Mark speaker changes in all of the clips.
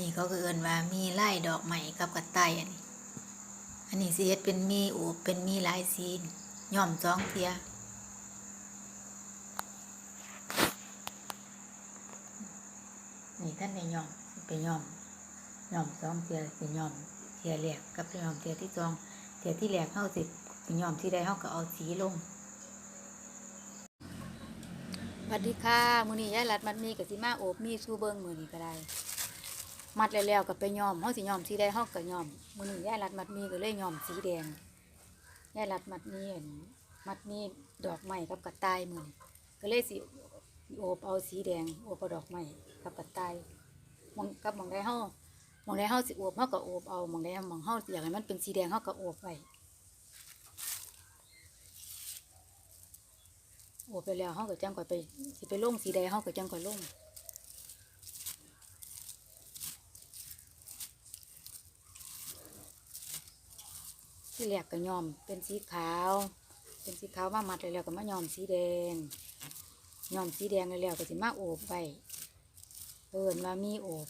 Speaker 1: นี้เขาก็เอิ้นว่ามีไล่ดอกไม้กับกระต่ายอันนี้ อันนี้สิเฮ็ดเป็นมีโอบเป็นมีหลายสีย่อมสองเทียนี่ท่านได้ย่อมไปย่อมย่อมสองเทียสิย่อมเทียแรกกับย่อมเทียที่สองเทียที่แรกเฮาสิไปย่อมที่ใดเฮาก็เอาสีลงสวัสดีค่ะมื้อนี้ยายรัดมัดมีกับสิมาโอบมีสู้เบิ่งมื้อนี้ก็ได้ มัดแล้วแล้วก็ไปย้อมเฮาสิย้อมสีใดเฮาก็ย้อมมื้อนี้ยายรัดมัดมีก็เลยย้อมสีแดงแยายรัดมัดมีอันมัดมีดอกไม้กับกระต่ายมือก็เลยสิโอบเอาสีแดงโอบเอาดอกไม้กับกระต่ายมองกับหมองใดเฮาหมองใดเฮาสิโอบเฮาก็โอบเอาหมองใดหมองเฮาอยากให้มันเป็นสีแดงเฮาก็โอบไว้โอบไปแล้วเฮาก็จังก่อยไปสิไปลงสีใดเฮาก็จังก่อยลง ที่แรกก็ย้อมเป็นสีขาว เป็นสีขาวมามัดแล้วก็มาย้อมสีแดงย้อมสีแดงแล้วก็สิมาโอบไปเอินมามีโอบ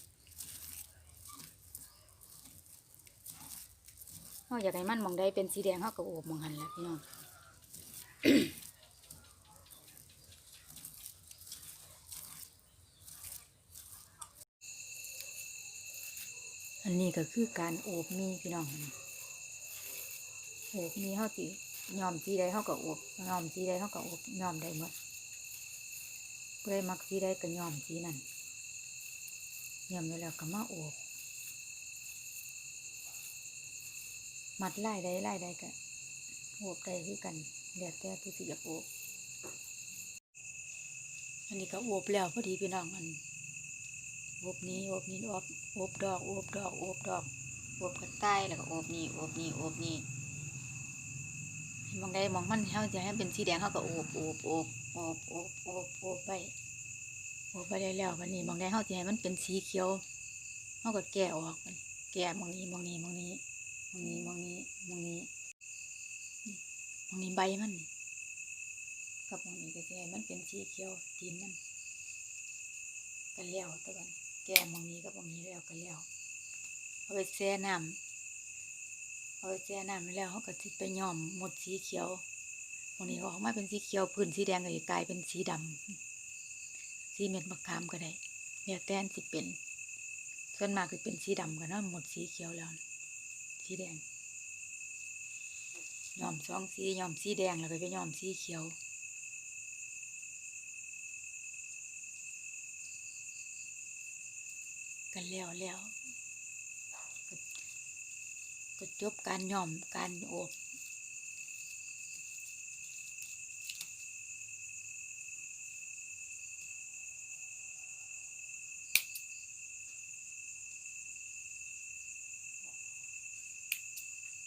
Speaker 1: เราอยากให้มันมองได้เป็นสีแดงเขาก็โอบมองหันแล้วพี่น้องอันนี้ก็คือการโอบมีพี่น้อง โอบมีเขาสิยอมสีใดเขาก็โอบยอมสีใดเขาก็โอบยอมได้หมดผู้ใดมักสีใดก็ยอมสีนั้นยอมไปแล้วก็มาโอบมัดไล่ใดไล่ใดก็โอบได้คือกันเดี๋ยวแต่ผู้สิอยากโอบอันนี้ก็โอบแล้วพอดีพี่น้องมันโอบนี้โอบนี้โอบโอบดอกโอบดอกโอบดอกโอบกระต่ายแล้วก็โอบนี่โอบนี่โอบนี่ มองได้มองมันเขาจะให้เป็นสีแดงเขาก็โอบโอบโอบโอบโอบโอบโอบไปโอบไปได้แล้ววันนี้มองได้เขาจะให้มันเป็นสีเขียวเขาก็แกะออกมันแกะมองนี้มองนี้มองนี้มองนี้มองนี้มองนี้มองนี้ใบมันกับมองนี้ก็จะให้มันเป็นสีเขียวตีนมันก็แล้วตะวันแกะมองนี้กับมองนี้แล้วก็แล้วเอาไปแช่น้ำ เอาไปแช่น้ำไปแล้วเขาก็สิไปย้อมหมดสีเขียววันนี้ออกมาเป็นสีเขียวพื้นสีแดงก็จะกลายเป็นสีดำสีเม็ดมะขามก็ได้แล้วแต่นสิเป็นส่วนมากคือเป็นสีดำกันเนาะหมดสีเขียวแล้ว สีแดงย้อมสองสีย้อมสีแดงแล้วก็ไปย้อมสีเขียวกันแล้วแล้ว ก็จบการย่อมการอบ